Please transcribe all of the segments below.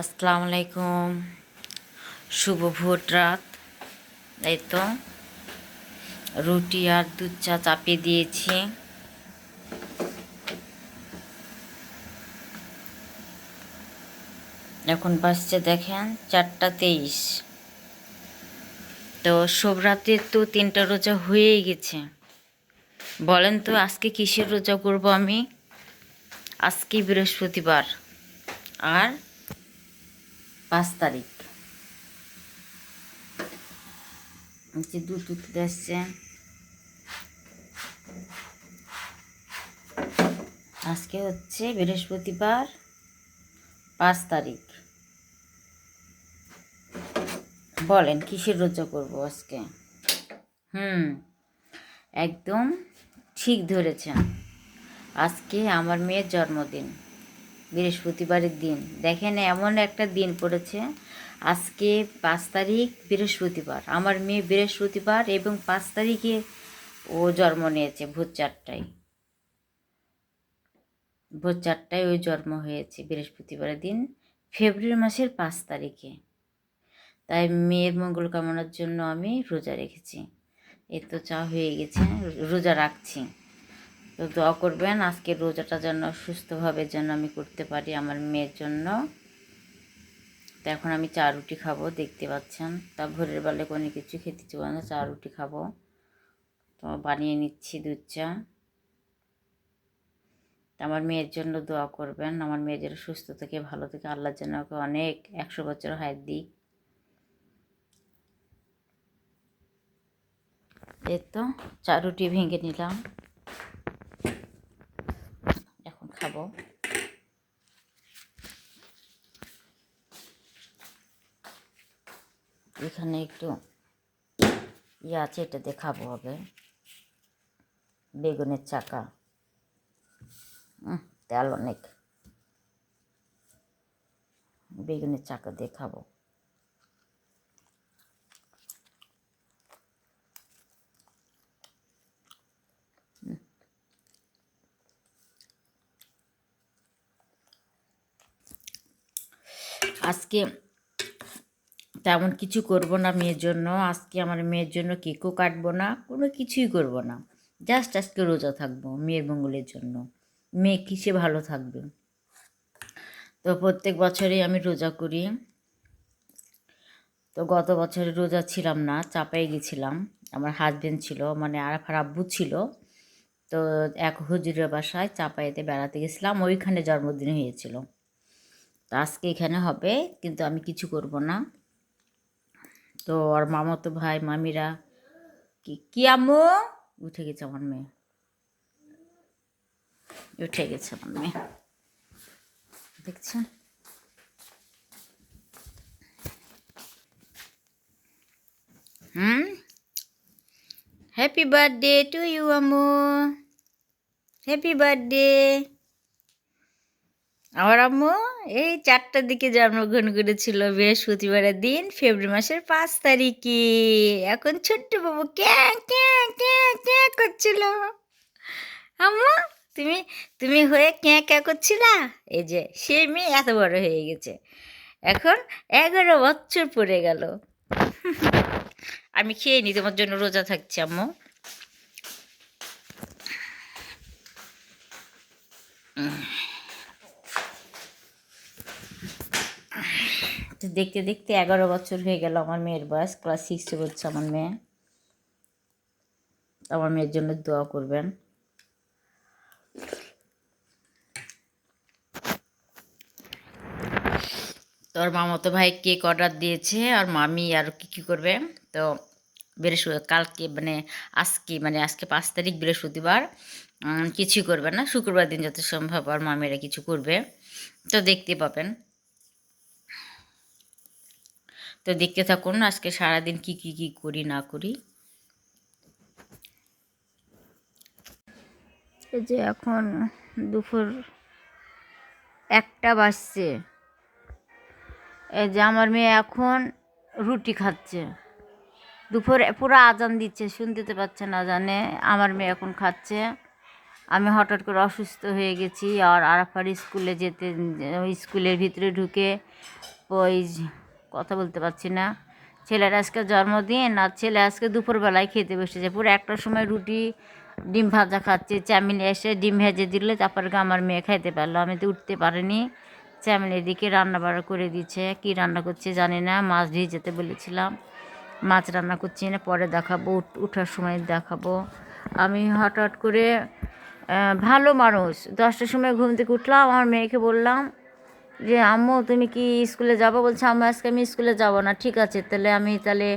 আসসালামু আলাইকুম। শুভ ভোট রাত। এই তো, রুটি আর দুধ চা চাপিয়ে দিয়েছি। এখন বাসছে দেখেন চারটা তেইশ। তো শোভরাত্রির তো তিনটা রোজা হয়েই গেছে। বলেন তো আজকে কিসের রোজা করব আমি? আজকে বৃহস্পতিবার। আর তারিখ। যে দুধ উঠতে আসছে। আজকে হচ্ছে বৃহস্পতিবার, পাঁচ তারিখ। বলেন, কিসের রোজা করব আজকে? হুম, একদম ঠিক ধরেছেন। আজকে আমার মেয়ের জন্মদিন। বৃহস্পতিবারের দিন। দেখেন, এমন একটা দিন পড়েছে। আজকে পাঁচ তারিখ বৃহস্পতিবার। আমার মেয়ে বৃহস্পতিবার এবং পাঁচ তারিখে ও জন্ম নিয়েছে ভোর চারটায়। ভোর চারটায় ওই জন্ম হয়েছে বৃহস্পতিবারের দিন, ফেব্রুয়ারি মাসের পাঁচ তারিখে। তাই মেয়ের মঙ্গল কামনার জন্য আমি রোজা রেখেছি। এ তো চা হয়ে গেছে, রোজা রাখছি। তো দোয়া করবেন আজকে রোজাটা যেন সুস্থভাবে যেন আমি করতে পারি আমার মেয়ের জন্য। তো এখন আমি চা রুটি খাব, দেখতে পাচ্ছেন। তা ভোরের বেলা কোনো কিছু খেতে চাবো না, চা রুটি খাব। তো বানিয়ে নিচ্ছি দুধ চা। আমার মেয়ের জন্য দোয়া করবেন, আমার মেয়ে যেন সুস্থ থেকে, ভালো থেকে আল্লাহর জন্য ওকে অনেক একশো বছর হায়াত দিক। এই তো চা রুটি ভেঙে নিলাম। খাব এখানে একটু ইয়ে আছে, এটা দেখাবো হবে বেগুনের চাকা। তেল অনেক। বেগুনের চাকা দেখাবো। আজকে তেমন কিছু করব না মেয়ের জন্য। আজকে আমার মেয়ের জন্য কেকও কাটবো না, কোনো কিছুই করব না। জাস্ট আজকে রোজা থাকব মেয়ের মঙ্গলের জন্য। মেয়ে কিসে ভালো থাকবে? তো প্রত্যেক বছরই আমি রোজা করি। তো গত বছরে রোজা ছিলাম না চাপাই গেছিলাম। আমার হাজবেন্ড ছিল মানে আরাফার আব্বু ছিল। তো এক হুজুরের বাসায় চাপাইতে বেড়াতে গেছিলাম, ওইখানে জন্মদিন হয়েছিল। তো আজকে এখানে হবে, কিন্তু আমি কিছু করব না। তো আর মামাতো ভাই, মামিরা, কি কি আম্মু? উঠে গেছে আমার মেয়ে। উঠে গেছে আমার মেয়ে। দেখছেন? হুম? হ্যাপি বার্থডে টু ইউ আম্মু। হ্যাপি বার্থডে আমার আম্মু, এই চারটার দিকে জন্মগ্রহণ করেছিল বৃহস্পতিবারের দিন, ফেব্রুয়ারি মাসের পাঁচ তারিখে। এখন ছোট্ট বাবু ক্যা ক্যা ক্যা ক্যা করছিল। আম্মু, তুমি তুমি হয়ে ক্যা ক্যা করছিলা? এই যে, সে মেয়ে এত বড় হয়ে গেছে। এখন এগারো বছর পড়ে গেল। আমি খেয়ে নি, তোমার জন্য রোজা থাকছি, আম্মু। তো দেখতে দেখতে এগারো বছর হয়ে গেল আমার মেয়ের বয়স ক্লাস সিক্সে পড়ছে আমার মেয়ে। আমার মেয়ের জন্য দোয়া করবেন। তোর মামাতো ভাই কেক অর্ডার দিয়েছে আর মামি আর কি কী করবে? তো বৃহস্পতি কালকে মানে আজকে মানে আজকে পাঁচ তারিখ বৃহস্পতিবার। কিছুই করবে না, শুক্রবার দিন যত সম্ভব আর মামিরা কিছু করবে। তো দেখতে পাবেন। তো দেখতে থাকুন আজকে সারাদিন কি কি কি করি, না করি। এই যে এখন দুপুর একটা বাজছে। এই যে আমার মেয়ে এখন রুটি খাচ্ছে। দুপুরে পুরো আজান দিচ্ছে, শুনতে তো পাচ্ছে না জানে। আমার মেয়ে এখন খাচ্ছে। আমি হঠাৎ করে অসুস্থ হয়ে গেছি, আর আরাফার স্কুলে যেতে, স্কুলের ভিতরে ঢুকে ওই কথা বলতে পারছি না। ছেলের আজকে জন্মদিন আর ছেলে আজকে দুপুরবেলায় খেতে বসেছে। পুরো একটার সময় রুটি, ডিম ভাজা খাচ্ছে। চামিনি এসে ডিম ভেজে দিলে তারপরে আমার মেয়ে খাইতে পারল। আমি তো উঠতে পারিনি। চামিনি এদিকে রান্না বাড়া করে দিচ্ছে। কি রান্না করছে জানি না। মাছ ভিজেতে বলেছিলাম। মাছ রান্না করছি না, পরে দেখাবো। উঠ- উঠার সময় দেখাবো। আমি হঠাৎ করে ভালো মানুষ। দশটার সময় ঘুম থেকে উঠলাম। আমার মেয়েকে বললাম যে আম্মু তুমি কি স্কুলে যাব? বলছে আম্মু আজকে আমি স্কুলে যাব না। ঠিক আছে তাহলে আমি তাহলে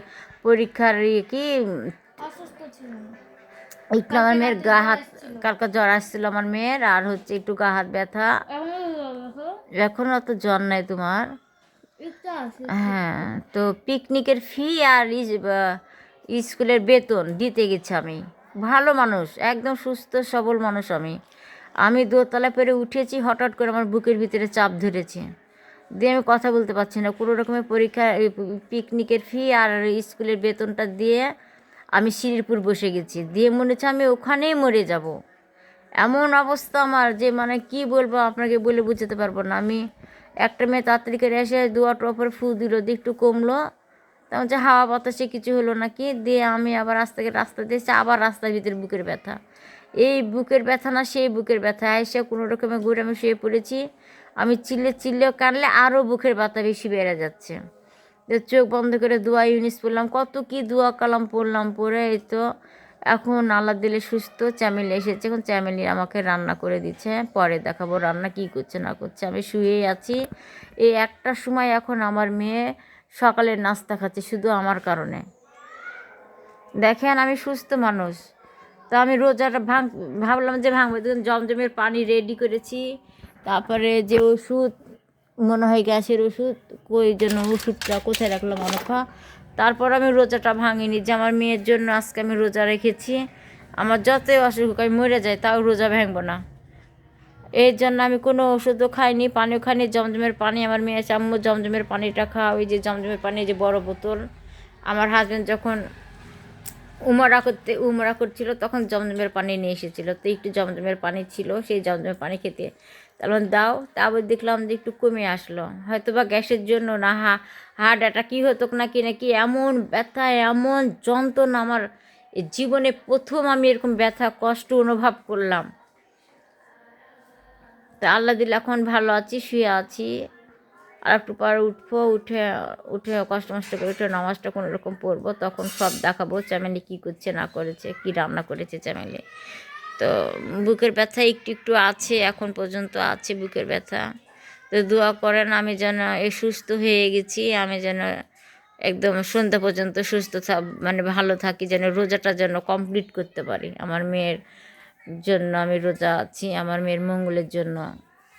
পরীক্ষার ইয়ে কি? একটু আমার মেয়ের গা হাত কালকে জ্বর আসছিল আমার মেয়ের আর হচ্ছে একটু গা হাত ব্যথা। এখন অত জ্বর নাই তোমার। হ্যাঁ তো পিকনিকের ফি আর স্কুলের বেতন দিতে গেছি আমি। ভালো মানুষ একদম সুস্থ সবল মানুষ আমি। আমি দোতলা পেরে উঠেছি, হঠাৎ করে আমার বুকের ভিতরে চাপ ধরেছে। দিয়ে আমি কথা বলতে পারছি না। কোনো রকমের পরীক্ষা পিকনিকের ফি আর স্কুলের বেতনটা দিয়ে আমি সিঁড়িরপুর বসে গেছি। দিয়ে মনে হচ্ছে আমি ওখানেই মরে যাব। এমন অবস্থা আমার যে মানে কি বলব, আপনাকে বলে বুঝতে পারব না। আমি একটা মেয়ে তাড়াতাড়ি করে এসে দুয়াটার ওপরে ফু দিল, দিয়ে একটু কমলো। তেমন যে হাওয়া বাতাসে কিছু হলো নাকি? দিয়ে আমি আবার রাস্তা থেকে রাস্তা দিয়েছি, আবার রাস্তার ভিতরে বুকের ব্যথা। এই বুকের ব্যথা না, সেই বুকের ব্যথা। এসে কোনো রকমে ঘুরে আমি শুয়ে পড়েছি। আমি চিল্লে চিল্লেও কানলে আরও বুকের ব্যথা বেশি বেড়ে যাচ্ছে। চোখ বন্ধ করে দোয়া ইউনিস পড়লাম। কত কি দোয়া কালাম পড়লাম পড়ে, এই তো। এখন আল্লাহ দিলে সুস্থ চ্যামেলি এসেছে। এখন চ্যামেলি আমাকে রান্না করে দিচ্ছে। পরে দেখাবো রান্না কি করছে, না করছে। আমি শুয়েই আছি। এই একটার সময় এখন আমার মেয়ে সকালের নাস্তা খাচ্ছে শুধু আমার কারণে। দেখেন আমি সুস্থ মানুষ। তো আমি রোজাটা ভাঙ, ভাবলাম যে ভাঙবো। জমজমের পানি রেডি করেছি। তারপরে যে ওষুধ, মনে হয় গ্যাসের ওষুধ, কই জন্য ওষুধটা কোথায় রাখলাম অনখা তারপর আমি রোজাটা ভাঙিনি, যে আমার মেয়ের জন্য আজকে আমি রোজা রেখেছি। আমার যতই অসুখ হোক, আমি মরে যাই, তাও রোজা ভাঙবো না। এর জন্য আমি কোনো ওষুধও খাইনি, পানিও খাইনি। জমজমের পানি আমার মেয়ে চাম্মু জমজমের পানিটা খাওয়া, ওই যে জমজমের পানি যে বড় বোতল। আমার হাজব্যান্ড যখন উমরা করতে, উমরা করছিল, তখন জমজমের পানি নিয়ে এসেছিল। তো একটু জমজমের পানি ছিল, সেই জমজমের পানি খেতে। তখন দাও, তারপর দেখলাম যে একটু কমে আসলো। হয়তো বা গ্যাসের জন্য না, হা, হার্ট অ্যাটাক কী হতো না কি নাকি এমন ব্যথা, এমন যন্ত্রণা আমার জীবনে প্রথম আমি এরকম ব্যথা, কষ্ট অনুভব করলাম। তা আল্লাহ দিলে, এখন ভালো আছি, শুয়ে আছি। আর একটু পর উঠবো, উঠে উঠে কষ্ট মষ্ট করে উঠে নামাজটা কোনো রকম পড়ব, তখন সব দেখাবো চ্যামেলি কী করছে, না করেছে, কি রান্না করেছে চ্যামেলি। তো বুকের ব্যথা একটু একটু আছে, এখন পর্যন্ত আছে বুকের ব্যথা। তো দোয়া করেন আমি যেন এ সুস্থ হয়ে গেছি, আমি যেন একদম সন্ধ্যা পর্যন্ত সুস্থ মানে ভালো থাকি, যেন রোজাটা যেন কমপ্লিট করতে পারি। আমার মেয়ের জন্য আমি রোজা আছি, আমার মেয়ের মঙ্গলের জন্য।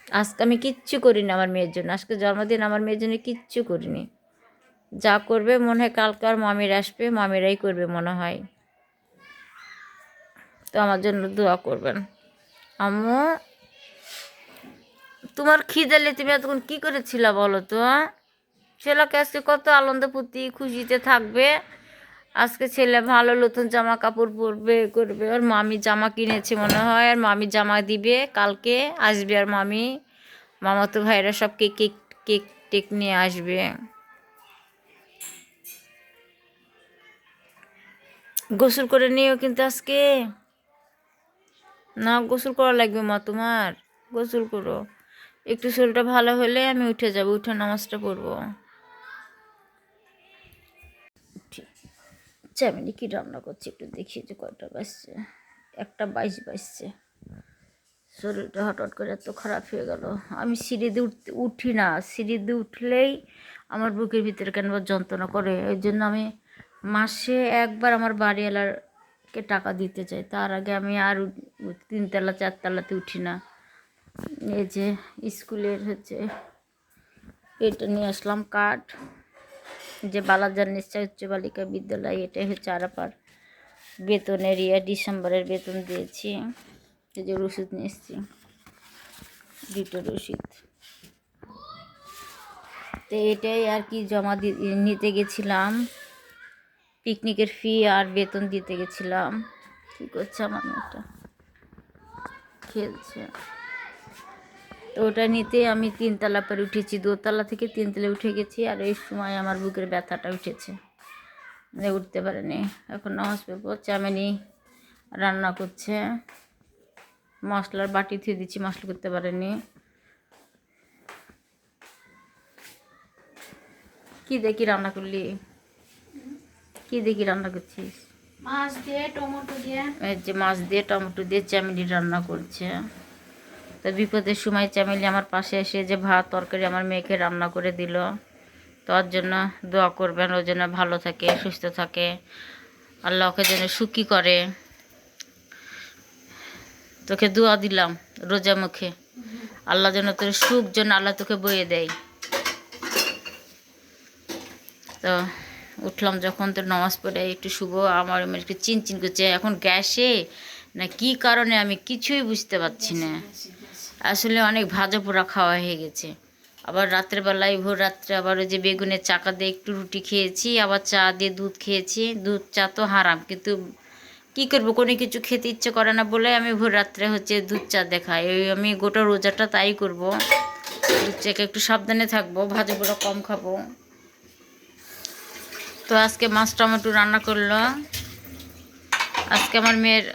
আজকে আমি কিচ্ছু করিনি আমার মেয়ের জন্য। আজকে জন্মদিন আমার মেয়ের জন্য কিচ্ছু করিনি। যা করবে মনে হয় কালকে আর মামির আসবে, মামিরাই করবে মনে হয়। তো আমার জন্য দোয়া করবেন। আম্মু, তোমার খিদালে তুমি এতক্ষণ কী করেছিলা বলো তো ছেলেকে আজকে কত আনন্দ ফুর্তি খুশিতে থাকবে। আজকে ছেলে ভালো নতুন জামা কাপড় পরবে, করবে। আর মামি জামা কিনেছে মনে হয়, আর মামি জামা দিবে, কালকে আসবে। আর মামি, মামাতো ভাইরা সব কেক কেক কেক টেক নিয়ে আসবে। গোসল করে নিও কিন্তু আজকে। না, গোসল করা লাগবে মা তোমার। গোসল করো। একটু শরীরটা ভালো হলে আমি উঠে যাব, উঠে নামাজটা পড়ব। চ্যামেলি কি রান্না করছি, একটু দেখি যে কয়টা বাজছে। একটা বাইশ বাজছে। শরীরটা হঠাৎ করে এত খারাপ হয়ে গেল। আমি সিঁড়ি দিয়ে উঠতে, উঠি না। সিঁড়ি দিয়ে উঠলেই আমার বুকের ভিতরে কেন যন্ত্রণা করে? ওই জন্য আমি মাসে একবার আমার বাড়িওয়ালারকে টাকা দিতে চাই। তার আগে আমি আর তিনতলা, চারতলাতে উঠি না। এই যে স্কুলের হচ্ছে, এটা নিয়ে আসলাম কার্ড। যে বালাজার নিশ্চয় উচ্চ বালিকা বিদ্যালয়, এটাই হচ্ছে আরাপার বেতনের ইয়ে ডিসেম্বরের বেতন দিয়েছি। এই যে রসিদ নিয়ে এসেছি দুটো রসিদ। তো এটাই আর কি জমা নিতে গেছিলাম। পিকনিকের ফি আর বেতন দিতে গেছিলাম। কী করছে আমার মেয়েটা। খেলছে। তো ওটা নিতে আমি তিনতলা পরে উঠেছি। দোতলা থেকে তিনতলা উঠে গেছি আর এই সময় আমার বুকের ব্যথাটা উঠেছে। মানে উঠতে পারেনি। এখন নামাজ পড়ব। চামেনি রান্না করছে। মশলার বাটি থুয়ে দিচ্ছি মশলা করতে পারেনি। কি দেখি রান্না করলি? কি দেখি রান্না করছিস? মাছ দিয়ে টমেটো দিয়ে। এই যে মাছ দিয়ে টমেটো দিয়ে চামেলি রান্না করছে। তো বিপদের সময় চামেলি আমার পাশে এসে যে ভাত, তরকারি আমার মেয়েকে রান্না করে দিল। তোর জন্য দোয়া করবেন ওর জন্য ভালো থাকে, সুস্থ থাকে। আল্লাহ ওকে যেন সুখী করে। তোকে দোয়া দিলাম রোজা মুখে। আল্লাহ যেন তোর সুখ যেন আল্লাহ তোকে বয়ে দেয়। তো উঠলাম যখন তো নামাজ পড়ে, একটু শুভ আমার একটু চিন চিন করছে, এখন গ্যাসে? না কি কারণে আমি কিছুই বুঝতে পারছি না। আসলে অনেক ভাজা পোড়া খাওয়া হয়ে গেছে। আবার রাত্রের বেলায় ভোর রাত্রে আবার ওই যে বেগুনের চাকা দিয়ে একটু রুটি খেয়েছি, আবার চা দিয়ে দুধ খেয়েছি। দুধ, চা তো হারাম, কিন্তু কি করব, কোনো কিছু খেতে ইচ্ছে করে না বলে আমি ভোর রাত্রে হচ্ছে দুধ চা দেখাই। ওই আমি গোটা রোজাটা তাই করব। দুধ চাকে একটু সাবধানে থাকব, ভাজা পোড়া কম খাব। তো আজকে মাছ টমেটো রান্না করল। আজকে আমার মেয়ের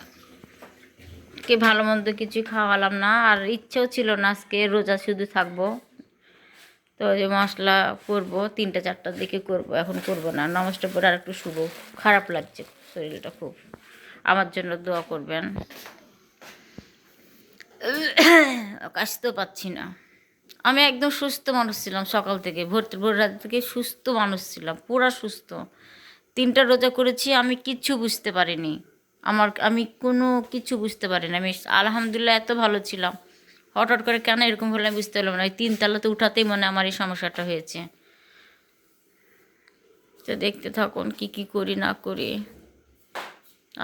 কে ভালো মন্দ কিছু খাওয়ালাম না, আর ইচ্ছেও ছিল না আজকে রোজা শুধু থাকব। তো যে মশলা করব, তিনটা চারটার দিকে করব, এখন করব না। নামাজটা পরে আর একটু শুভ খারাপ লাগছে শরীরটা খুব। আমার জন্য দোয়া করবেন। কাশতেও পাচ্ছি না। আমি একদম সুস্থ মানুষ ছিলাম সকাল থেকে। ভোর ভোর রাত থেকে সুস্থ মানুষ ছিলাম, পুরা সুস্থ। তিনটা রোজা করেছি, আমি কিচ্ছু বুঝতে পারিনি। আমার, আমি কোনো কিছু বুঝতে পারিনি। আমি আলহামদুলিল্লাহ এত ভালো ছিলাম। হঠাৎ করে কেন এরকম হলে আমি বুঝতে পারলাম না। ওই তিন তালাতে উঠাতেই মনে আমার এই সমস্যাটা হয়েছে। তো দেখতে থাকুন কি কি করি, না করি।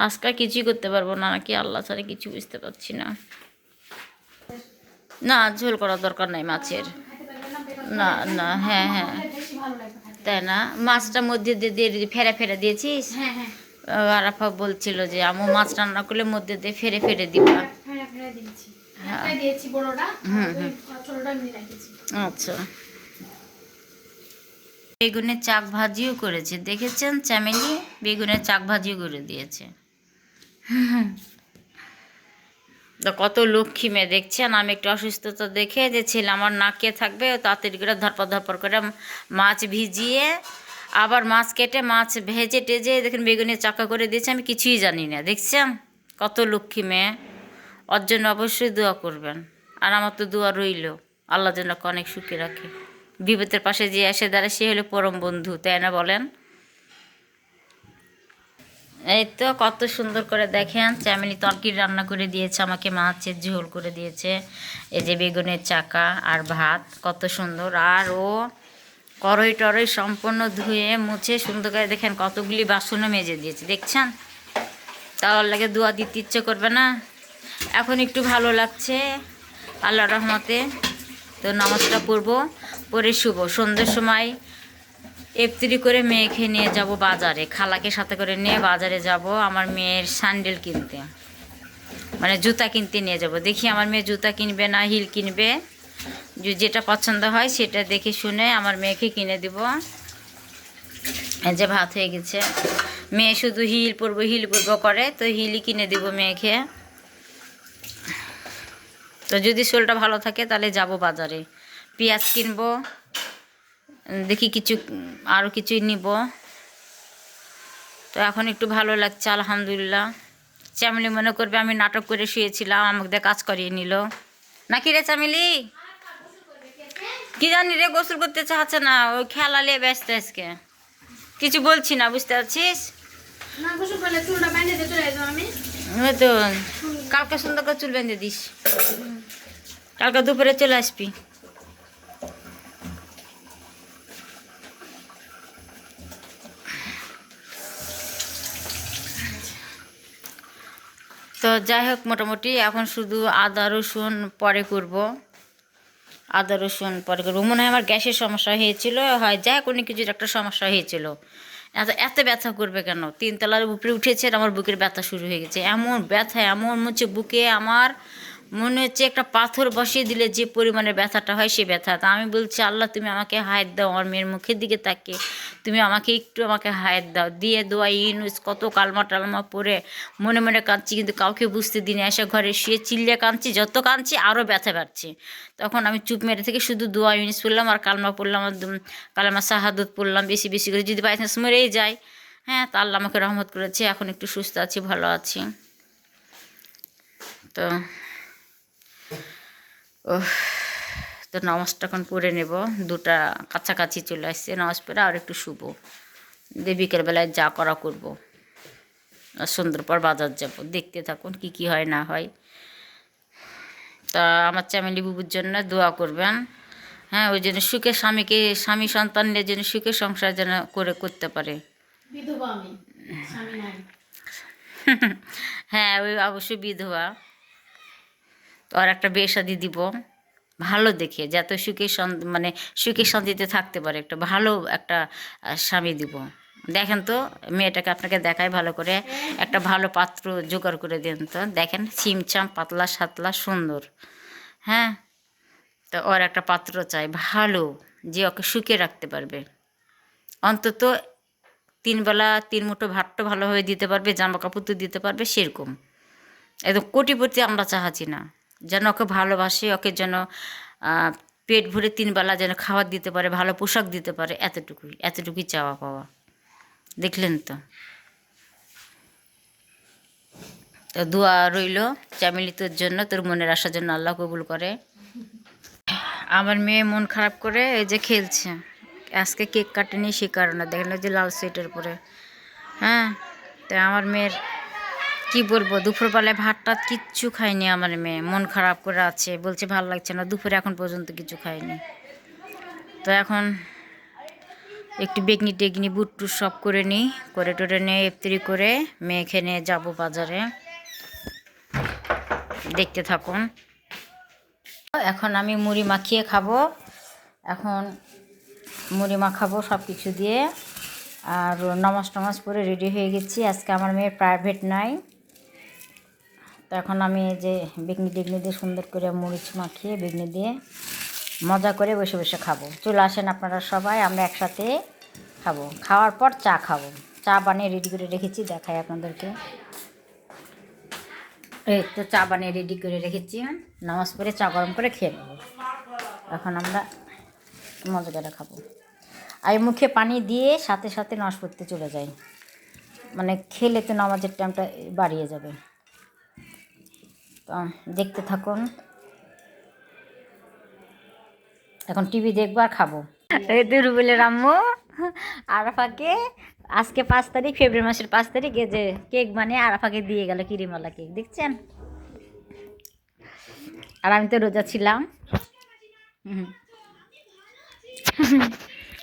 আজকাল কিছুই করতে পারব না, নাকি আল্লাহ ছাড়া কিছু বুঝতে পারছি না। না, ঝোল করার দরকার নাই মাছের। না না হ্যাঁ হ্যাঁ। তাই না? মাছটা মধ্যে দিয়ে ফেরে ফেরে দিয়েছিস? হ্যাঁ হ্যাঁ। আরাফা বলছিল যে আমু মাছ রান্না করলে মধ্যে দিয়ে ফেরে ফেরে দিবা। হ্যাঁ। আচ্ছা। বেগুনের চাক ভাজিও করেছে। দেখেছেন? চামেলি বেগুনের চাক ভাজিও করে দিয়েছে। কত লক্ষ্মী মেয়ে দেখছেন? আমি একটু অসুস্থতা দেখে যে ছেলে আমার না কে থাকবে তাড়াতাড়ি করে ধরপর ধরপর করে মাছ ভিজিয়ে আবার মাছ কেটে, মাছ ভেজে টেজে দেখেন বেগুনের চাকা করে দিয়েছে, আমি কিছুই জানি না। দেখছেন? কত লক্ষ্মী মেয়ে। ওর জন্য অবশ্যই দোয়া করবেন। আর আমার তো দোয়া রইল। আল্লাহ যেন অনেক সুখে রাখে। বিপদের পাশে যে এসে দাঁড়ায়, সে হলো পরম বন্ধু, তাই না বলেন? এই তো কত সুন্দর করে দেখেন, চামিলি তরকারি রান্না করে দিয়েছে, আমাকে মাছের ঝোল করে দিয়েছে। এই যে বেগুনের চাকা আর ভাত, কত সুন্দর। আর ও করই টরই সম্পূর্ণ ধুয়ে মুছে সুন্দর করে দেখেন কতগুলি বাসনও মেজে দিয়েছে, দেখছেন? তার লাগে দোয়া দিতে ইচ্ছে করবে না। এখন একটু ভালো লাগছে আল্লাহ রহমতে। তো নামাজটা পড়ব পরে শুভ সন্ধ্যের সময় এফতিরি করে মেয়েকে নিয়ে যাব বাজারে, খালাকে সাথে করে নিয়ে বাজারে যাব আমার মেয়ের স্যান্ডেল কিনতে। মানে জুতা কিনতে নিয়ে যাব। দেখি আমার মেয়ে জুতা কিনবে না হিল কিনবে। যেটা পছন্দ হয় সেটা দেখে শুনে আমার মেয়েকে কিনে দিব। যে ভাত হয়ে গেছে। মেয়ে শুধু হিল পরবো হিল পরবো করে, তো হিলই কিনে দিব মেয়েকে। তো যদি শোলটা ভালো থাকে তাহলে যাব বাজারে। পেঁয়াজ কিনবো, দেখি কিছু আরও কিছুই নিব। তো এখন একটু ভালো লাগছে, আলহামদুলিল্লাহ। চামিলি মনে করবে আমি নাটক করে শুয়েছিলাম, আমাকে কাজ করিয়ে নিল। নাকি রে চামিলি? কি জানি রে গোসল করতে চাচ্ছে না ওই খেলা নিয়ে ব্যস্ত আজকে। কিছু বলছি না বুঝতে পারছিস? তো কালকে সুন্দর করে চুল বেঁধে দিস। কালকে দুপুরে চলে আসবি। তো যাই হোক মোটামুটি এখন শুধু আদা রসুন পরে করব। আদা, রসুন, পরে করব মনে হয় আমার গ্যাসের সমস্যা হয়েছিল, হয় যাই কোনো কিছু একটা সমস্যা হয়েছিল। এত এত ব্যথা করবে কেন? তিনতলার উপরে উঠেছে আর আমার বুকের ব্যথা শুরু হয়ে গেছে। এমন ব্যথা, এমন হচ্ছে বুকে আমার মনে হচ্ছে একটা পাথর বসিয়ে দিলে যে পরিমাণে ব্যথাটা হয় সে ব্যথা। তা আমি বলছি, আল্লাহ, তুমি আমাকে হায়াত দাও, আমার মেয়ের মুখের দিকে তাকিয়ে। তুমি আমাকে একটু আমাকে হায়াত দাও। দিয়ে দোয়া, ইউনুস, কত কালমা টালমা পরে মনে মনে কাঁদছি, কিন্তু কাউকে বুঝতে দিনে এসে ঘরে শুয়ে চিল্লিয়ে কাঁদছি, যত কাঁদছি আরও ব্যথা বাড়ছে তখন আমি চুপ মেরে থেকে শুধু দোয়া, ইউনিস পড়লাম, আর কালমা পড়লাম, আর কালামা শাহাদত পড়লাম, বেশি বেশি করে। যদি বাইচান্স মরেই যায় হ্যাঁ তা আল্লাহ আমাকে রহমত করেছে, এখন একটু সুস্থ আছি, ভালো আছি। তো তো নামাজটা এখন পড়ে নেব। দুটা কাছাকাছি চলে আসছে নামাজ পড়ে আর একটু শুভ দিয়ে বিকেলবেলায় যা করা করব। আর সন্ধ্যার পর বাজার যাব। দেখতে থাকুন কি কি হয় না হয়। তা আমার চ্যামেলি বুবুর জন্য দোয়া করবেন। হ্যাঁ ওই জন্য সুখে স্বামীকে স্বামী সন্তানের জন্য সুখে সংসার যেন করে করতে পারে। বিধবা আমি হ্যাঁ ওই অবশ্যই বিধবা। তো আর একটা বিয়ে শাদি দিব। ভালো দেখে, যাতে সুখে মানে সুখে শান্তিতে থাকতে পারে। একটা ভালো একটা স্বামী দিব। দেখেন তো, মেয়েটাকে আপনাকে দেখায় ভালো করে। একটা ভালো পাত্র জোগাড় করে দেন তো। দেখেন, ছিমছাম, পাতলা, সাতলা, সুন্দর। হ্যাঁ? তো ওর একটা পাত্র চাই, ভালো, যে ওকে সুখে রাখতে পারবে। অন্তত তিন বেলা তিন মুঠো ভাতটা ভালোভাবে দিতে পারবে জামা কাপড় তো দিতে পারবে, সেরকম। একদম কোটিপতি আমরা চাহাচ্ছি না। যেন ওকে ভালোবাসে, ওকে যেন পেট ভরে তিন বেলা যেন খাবার দিতে পারে, ভালো পোশাক দিতে পারে, এতটুকুই এতটুকুই চাওয়া পাওয়া। দেখলেন তো? তো দোয়া রইল চামিলি তোর জন্য, তোর মনের আসার জন্য আল্লাহ কবুল করে। আমার মেয়ে মন খারাপ করে এই যে খেলছে। আজকে কেক কাটেনি, সে কারণে দেখেন যে লাল সোয়েটার পরে। হ্যাঁ তো আমার মেয়ের কি বলব, দুপুরবেলায় ভাত টাত কিচ্ছু খায়নি আমার মেয়ে। মন খারাপ করে আছে, বলছে ভালো লাগছে না, দুপুরে এখন পর্যন্ত কিছু খায়নি তো এখন একটু বেগনি টেগনি, বুট টুট সব করে নিই, করে টোরে নিয়ে ইফতারি করে মেয়েকে নিয়ে যাব বাজারে। দেখতে থাকুন। এখন আমি মুড়ি মাখিয়ে খাব। এখন মুড়ি মাখাবো সব কিছু দিয়ে। আর নমাজ টমাজ পরে রেডি হয়ে গেছি। আজকে আমার মেয়ের প্রাইভেট নাই। তো এখন আমি যে বেগনি টেগনি দিয়ে সুন্দর করে মরিচ মাখিয়ে বেগনি দিয়ে মজা করে বসে বসে খাব। চলে আসেন আপনারা সবাই, আমরা একসাথে খাব। খাওয়ার পর চা খাব। চা বানিয়ে রেডি করে রেখেছি, দেখাই আপনাদেরকে। এই তো চা বানিয়ে রেডি করে রেখেছি। নামাজ পড়ে চা গরম করে খেয়ে নেব। এখন আমরা মজা করে খাব। আর মুখে পানি দিয়ে সাথে সাথে নস করতে চলে যাই। মানে খেলে তো নামাজের টাইমটা বাড়িয়ে যাবে। তো দেখতে থাকুন। এখন টিভি দেখব আর খাব। এই তো রুবেলের আম্মু আরাফাকে আজকে পাঁচ তারিখ ফেব্রুয়ারি মাসের পাঁচ তারিখে যে কেক বানিয়ে আরাফাকে দিয়ে গেল কিরিমালা কেক দেখছেন? আর আমি তো রোজা ছিলাম। হুম।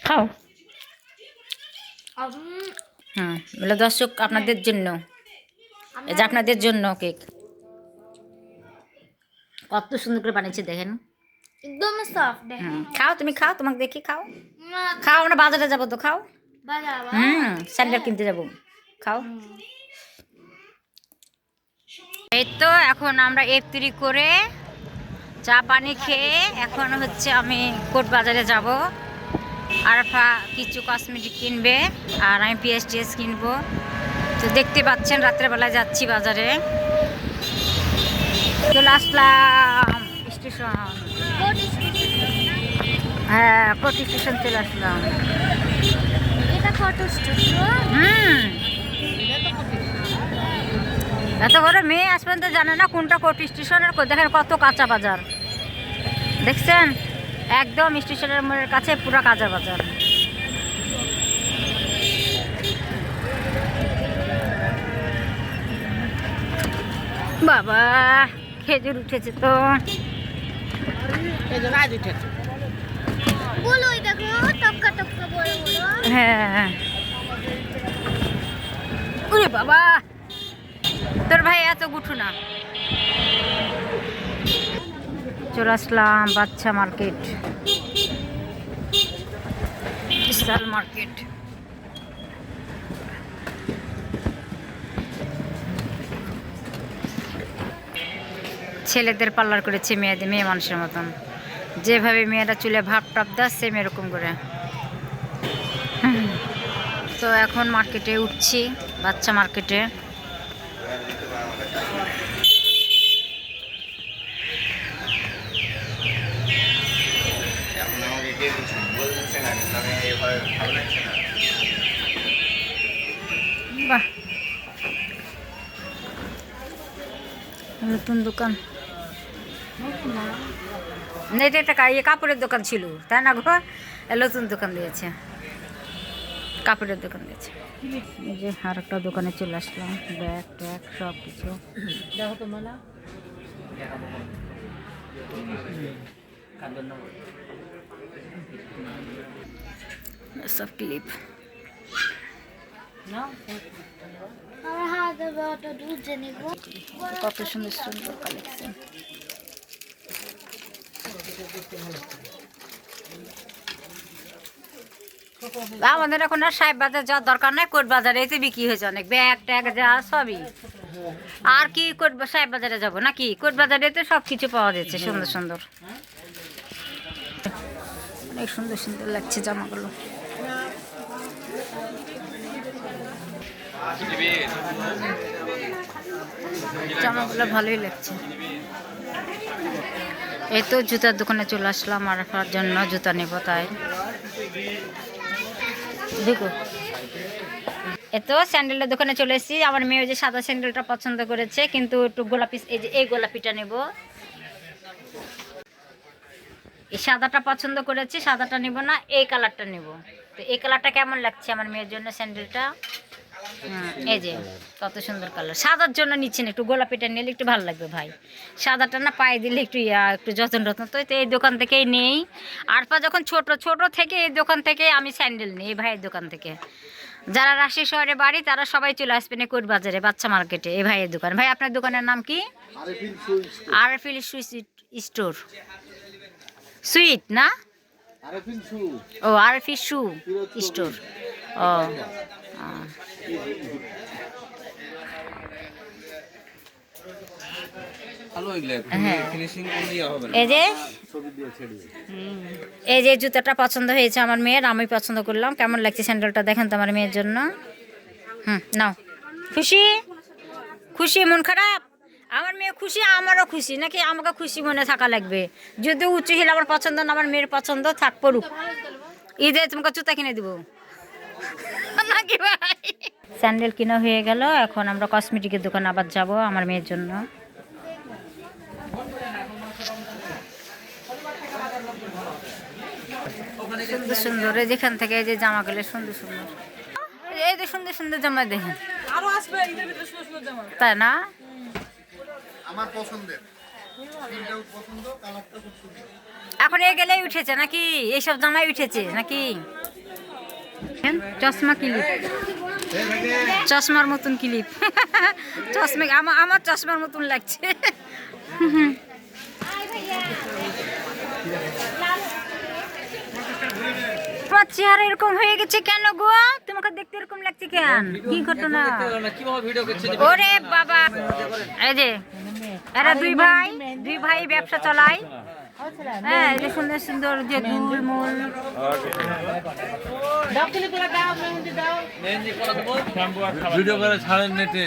খাও। বলে দর্শক আপনাদের জন্য এই যে আপনাদের জন্য কেক। কত সুন্দর করে বানিয়েছে দেখেন। একদম সফট খাও তুমি খাও তোমাকে দেখি খাও। খাও আমরা বাজারে যাব তো খাও। হুম স্যান্ডেল কিনতে যাব খাও। এই তো এখন আমরা এফতিরি করে চা পানি খেয়ে এখন হচ্ছে আমি কোট বাজারে যাব। আরফা কিছু কসমেটিক কিনবে আর আমি পিএস টিএস কিনবো। তো দেখতে পাচ্ছেন রাত্রেবেলায় যাচ্ছি বাজারে। চলে আসলাম স্টেশন। হ্যাঁ কোট স্টেশন চলে আসলাম। এটা ফটো স্টুডিও? এত বড় মেয়ে আজ পর্যন্ত জানে না কোনটা কোট স্টেশনের দেখেন কত কাঁচা বাজার। দেখছেন? একদম স্টেশনের মোড়ের কাছে পুরো কাঁচা বাজার। বাবা। খেজুর উঠেছে তো। হ্যাঁ। ওরে বাবা তোর ভাই এত গুঠু না। চলে আসলাম বাচ্চা মার্কেট বিশাল মার্কেট। ছেলেদের পার্লার করেছে মেয়েদের মেয়ে মানুষের মতন। যেভাবে মেয়েরা চুলে ভাব টাপ দেয় সেম এরকম করে। তো এখন মার্কেটে উঠছি, বাচ্চা মার্কেটে বাহ। নতুন দোকান। না এটা একটা ইয়ে কাপড়ের দোকান ছিল তাই না গো? এ নতুন দোকান দিয়েছে। কাপড়ের দোকান দিয়েছে। এই যে আর একটা দোকানে চলে আসলাম ব্যাগ ট্যাগ সব কিছু। সব ক্লিপ। হাতে বড়টা দুধে নিব। কত সুন্দর সুন্দর কালেকশন আমাদের এখন আর সাহেব বাজার যাওয়ার দরকার নাই, কোট বাজারে এতে বিক্রি হয়েছে অনেক। ব্যাগ ট্যাগ যা সবই। আর কি কোট সাহেব বাজারে যাব নাকি? কোট বাজারে তো সব কিছু পাওয়া যাচ্ছে, সুন্দর সুন্দর। অনেক সুন্দর সুন্দর লাগছে জামাগুলো। জামাগুলো ভালোই লাগছে। এই তো জুতার দোকানে চলে আসলাম আর আসার জন্য জুতা নেব তাই। দেখো। এ তো স্যান্ডেলের দোকানে চলে এসেছি। আমার মেয়ে যে সাদা স্যান্ডেলটা পছন্দ করেছে, কিন্তু একটু গোলাপি, এই যে এই গোলাপিটা নেব। এই সাদাটা পছন্দ করেছি, সাদাটা নেব না, এই কালারটা নেব। তো এই কালারটা কেমন লাগছে আমার মেয়ের জন্য স্যান্ডেলটা? এই যে কত সুন্দর কালার সাদার জন্য নিচ্ছেন একটু গোলাপিটা নিলে একটু ভালো লাগবে ভাই। সাদাটা না পায়ে দিলে একটু ইয়া একটু যত্ন রত্ন। তো এই দোকান থেকেই নেই। আর পা যখন ছোট ছোট থেকে এই দোকান থেকে আমি স্যান্ডেল নিই এই ভাইয়ের দোকান থেকে। যারা রাশি শহরে বাড়ি তারা সবাই চলে আসবেন কোট বাজারে বাচ্চা মার্কেটে এই ভাইয়ের দোকান। ভাই আপনার দোকানের নাম কি? আরফিল সুইট স্টোর। সুইট না? ও আরফি শু স্টোর। ও এই যে? এই যে জুতাটা পছন্দ হয়েছে আমার মেয়ের আমি পছন্দ করলাম। কেমন লাগছে স্যান্ডেলটা দেখেন তো আমার মেয়ের জন্য? হুম নাও। খুশি? খুশি মন খারাপ? আমার মেয়ে খুশি আমারও খুশি। নাকি আমাকে খুশি মনে থাকা লাগবে? যদি উঁচু হিল আমার পছন্দ না আমার মেয়ের পছন্দ থাক পড়ুক। ঈদে তোমাকে জুতা কিনে দিব। নাকি ভাই। স্যান্ডেল কিনা হয়ে গেল এখন আমরা কসমেটিকের দোকান আবার যাব আমার মেয়ের জন্য। সুন্দর সুন্দর এই যেখান থেকে এই যে জামাগুলো সুন্দর সুন্দর। এই যে সুন্দর সুন্দর জামা দেখেন। আরও আসবে সুন্দর সুন্দর জামা। তাই না? আমার পছন্দের। তিনটাও পছন্দ কালারটা খুব সুন্দর। এখন এ গেলেই উঠেছে নাকি? এইসব জামাই উঠেছে নাকি? দেখেন, চশমা ক্লিপ। চশমার মতন ক্লিপ। চশমা আমার আমার চশমার মতন লাগছে। এরকম হয়ে গেছে কেন গো? তোমাকে দেখতে এরকম লাগছে কেন? কি ওরে বাবা। দুই ভাই দুই ভাই ব্যবসা চালায়। হ্যাঁ যে সুন্দর সুন্দর যে দুল মূল। ভিডিও করে ছাড়েন নেটে।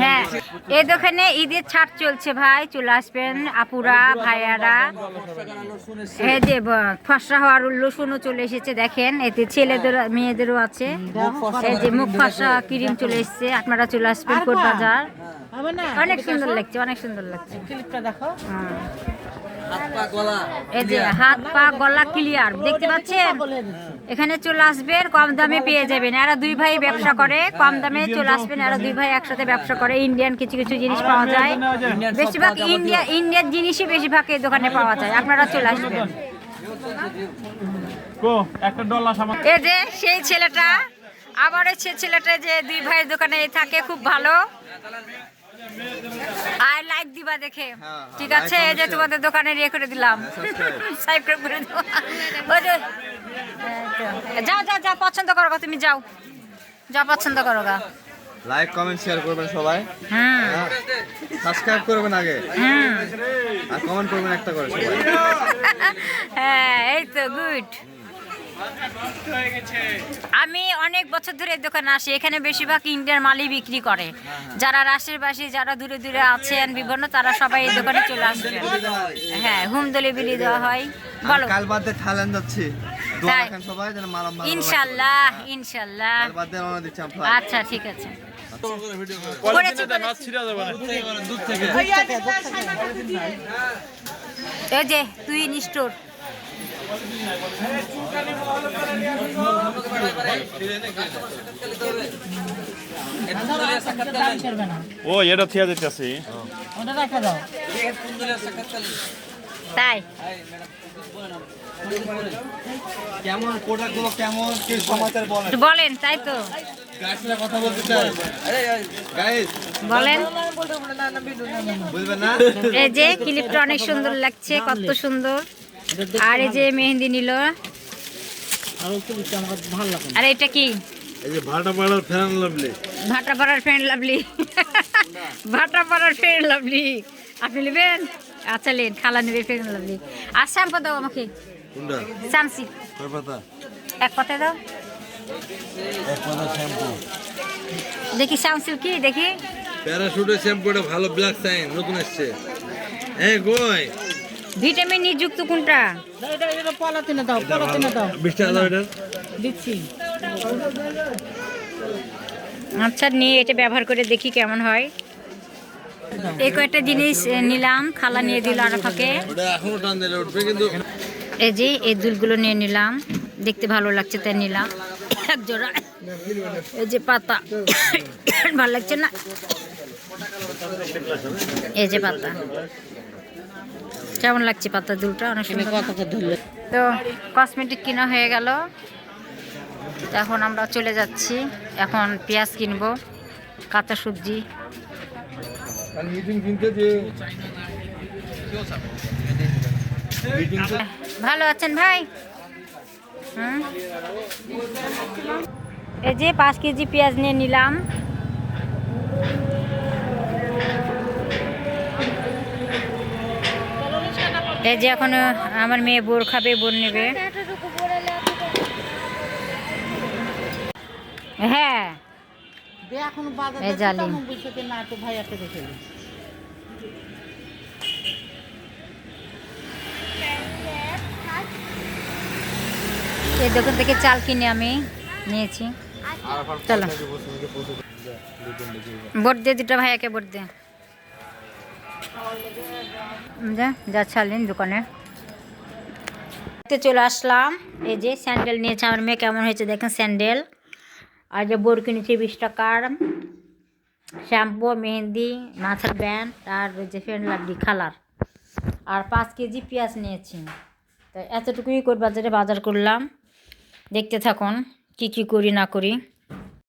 হ্যাঁ এই দোকানে ঈদের ছাড় চলছে ভাই চলে আসবেন আপুরা ভাইয়ারা। এই যে ফসরা হওয়ার লসুনও চলে এসেছে দেখেন এতে ছেলেদের মেয়েদেরও আছে। এই যে মুখ ফসা ক্রিম চলে এসেছে আপনারা চলে আসবেন কোট বাজার অনেক সুন্দর লাগছে অনেক সুন্দর লাগছে। দেখো। হুম। এই যে হাত পা গলা ক্লিয়ার দেখতে পাচ্ছেন? এখানে চলে আসবেন কম দামে পেয়ে যাবেন। এরা দুই ভাই ব্যবসা করে কম দামে চলে আসবেন। এরা দুই ভাই একসাথে ব্যবসা করে। ইন্ডিয়ান কিছু কিছু জিনিস পাওয়া যায়। বেশিরভাগ ইন্ডিয়া ইন্ডিয়ান জিনিসই বেশিরভাগ এই দোকানে পাওয়া যায়। আপনারা চলে আসবেন। কো একটা ডলার সামান এই যে সেই ছেলেটা আবার এই সে ছেলেটা যে দুই ভাইয়ের দোকানে থাকে খুব ভালো। আর লাইক দিবা দেখে। ঠিক আছে এই যে তোমাদের দোকানে ইয়ে করে দিলাম। সাবস্ক্রাইব করে দাও ওই যে, যাও যাও যাও পছন্দ করো তুমি যাও। যা পছন্দ করো গা। লাইক কমেন্ট শেয়ার করবেন সবাই। হ্যাঁ সাবস্ক্রাইব করবেন আগে। হ্যাঁ আর কমেন্ট করবেন একটা করে সবাই। হ্যাঁ এই তো গুড আমি অনেক বছর ধরে এই দোকানে আসি এখানে বেশিরভাগ ইন্ডিয়ার মালই বিক্রি করে। যারা রাশের বাসী যারা দূরে দূরে আছেন বিভিন্ন তারা সবাই এই দোকানে চলে আসবেন হ্যাঁ হোম ডেলিভারি দেওয়া হয়। বলো কাল বাদে থাইল্যান্ড যাচ্ছি। ইনশাল্লাহ ইনশাল্লাহ। কাল বাদে রওনা দিচ্ছি আমরা। আচ্ছা ঠিক আছে। করেছি মাছ ছিঁড়া যাবে না। দূর থেকে এই যে তুই নিষ্ঠুর। ও এটা থিয়া দিতেছি। ওটা রাখা দাও। তাই? কেমন প্রোডাক্টগুলো কেমন কি সমাচার বলেন? বলেন তাই তো। গাইসরা কথা বলতে চাই গাইস বলেন। বুঝবেন না? এই যে ক্লিপটা অনেক সুন্দর লাগছে কত সুন্দর। আর এই যে মেহেন্দি নিল। আর একটু দিতে আমার ভালো লাগে আর এটা কি? এই যে ভাটা পাড়ার ফ্যান লাভলি ভাটা পাড়ার ফ্রেন্ড লাভলি ভাটা পাড়ার ফ্রেন্ড লাভলি আপনি নেবেন? আচ্ছা লেন খালা নেবে ফ্রেন্ড লাভলি আর শ্যাম্পু দাও আমাকে। কোনটা? কয় পাতা? এক পাতে দাও। এক পাতা শ্যাম্পু। দেখি শ্যামসিল কি দেখি। প্যারাশুটের শ্যাম্পুটা ভালো ব্ল্যাক সাইন নতুন আসছে হ্যাঁ কই? ভিটামিন ই যুক্ত কোনটা? এটা এটা পলাতিনে দাও পলাতিনে দাও বিশ টাকা দাও এটা? দিচ্ছি। আচ্ছা নিয়ে এটা ব্যবহার করে দেখি কেমন হয়। এই কয়েকটা জিনিস এ, নিলাম খালা নিয়ে দিল আরাফাকে। এই যে এই দুলগুলো নিয়ে নিলাম। দেখতে ভালো লাগছে তাই নিলাম। এক জোড়া। এই যে পাতা। ভালো লাগছে না? এই যে পাতা। কেমন লাগছে পাতা দুলটা? অনেক সুন্দর। তো কসমেটিক কিনা হয়ে গেল। এখন আমরা চলে যাচ্ছি। এখন পেঁয়াজ কিনবো কাঁচা সবজি। ভালো আছেন ভাই? হুম? এই যে পাঁচ কেজি পেঁয়াজ নিয়ে নিলাম। এই যে এখন আমার মেয়ে বোর খাবে বোর নেবে হ্যাঁ এই জালি। বুঝতে না তো ভাই একটা দেখে নে। এই দোকান থেকে চাল কিনে আমি নিয়েছি চলো ভোট দে দুটো ভাইয়াকে ভোট দে যা যা দোকানে। চলে আসলাম। এই যে স্যান্ডেল নিয়েছে আমার মেয়ে, কেমন হয়েছে দেখেন স্যান্ডেল। আর যে বোর কিনেছি বিশ টাকার। শ্যাম্পু, মেহেন্দি মাথার ব্যান্ড, আর যে ফ্রেন্ড লাড্ডি খালার। আর পাঁচ কেজি পেঁয়াজ নিয়েছি। তো এতটুকুই কোট বাজারে বাজার করলাম। দেখতে থাকুন, কি কি করি না করি।